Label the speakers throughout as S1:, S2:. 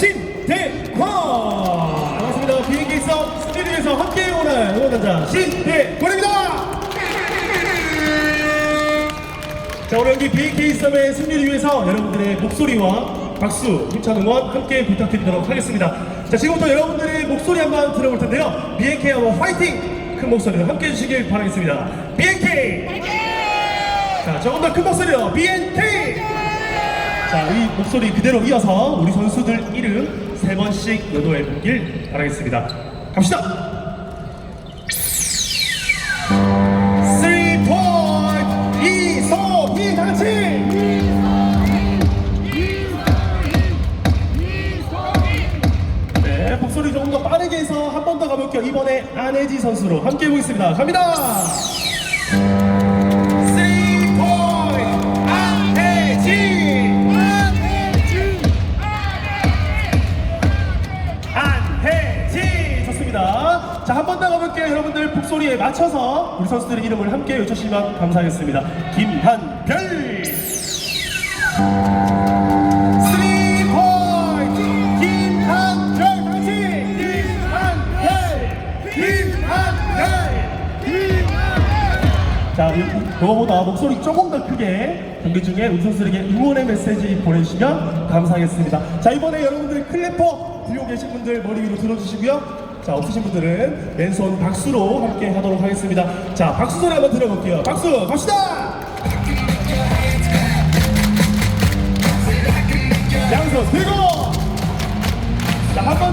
S1: 신대권 반갑습니다 비행기 썸 승리를 위해서 함께 응원할 응원단자 신대권입니다 자 오늘 여기 BK 썸의 승리를 위해서 여러분들의 목소리와 박수, 힘찬 응원 함께 부탁드리도록 하겠습니다. 자 지금부터 여러분들의 목소리 한번 들어볼 텐데요. BNK 한번 화이팅! 큰 목소리로 함께 해주시길 바라겠습니다. BNK! 자 조금 더 큰 목소리로 BNK! 자 이 목소리 그대로 이어서 우리 선수들 이름 세 번씩 연호해 보길 바라겠습니다. 갑시다! 3 point 이소희 다 같이 네 목소리 조금 더 빠르게 해서 한 번 더 가볼게요 이번에 안혜지 선수로 함께 해보겠습니다 갑니다 자 한 번 더 가볼게요. 여러분들 목소리에 맞춰서 우리 선수들의 이름을 함께 외쳐주시면 감사하겠습니다. 김한별. 3 point 김한별. 다같이 김한별. 김한별. 자 그거보다 목소리 조금 더 크게 경기 중에 우리 선수들에게 응원의 메시지 보내주시면 감사하겠습니다. 자 이번에 여러분들 클래퍼 들고 계신 분들 머리 위로 들어주시고요 자 없으신 분들은 왼손 박수로 함께 하도록 하겠습니다. 자 박수 소리 한번 들어볼게요. 박수 갑시다! 양손 들고! 자 한번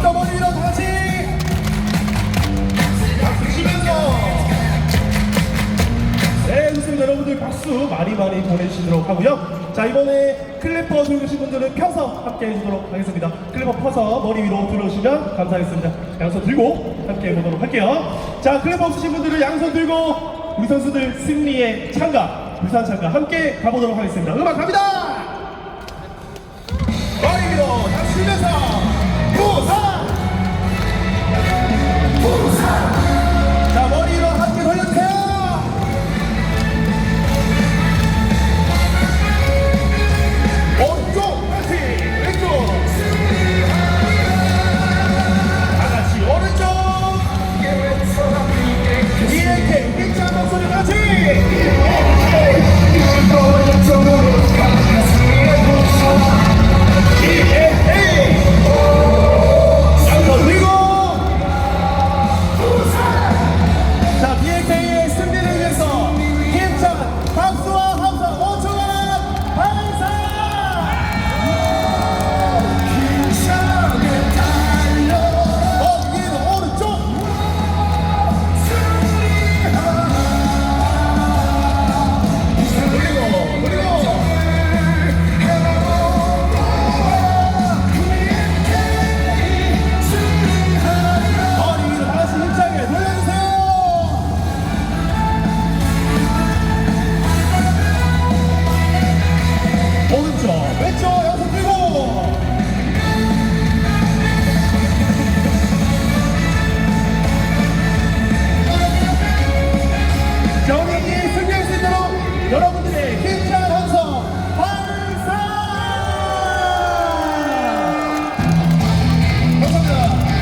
S1: 네, 좋습니다. 여러분들 박수 많이 많이 보내주시도록 하고요. 자, 이번에 클래퍼 들고 계신 분들은 펴서 함께 해주도록 하겠습니다. 클래퍼 펴서 머리 위로 들어오시면 감사하겠습니다. 양손 들고 함께 해보도록 할게요. 자, 클래퍼 없으신 분들은 양손 들고 우리 선수들 승리의 참가, 부산 참가 함께 가보도록 하겠습니다. 음악 갑니다!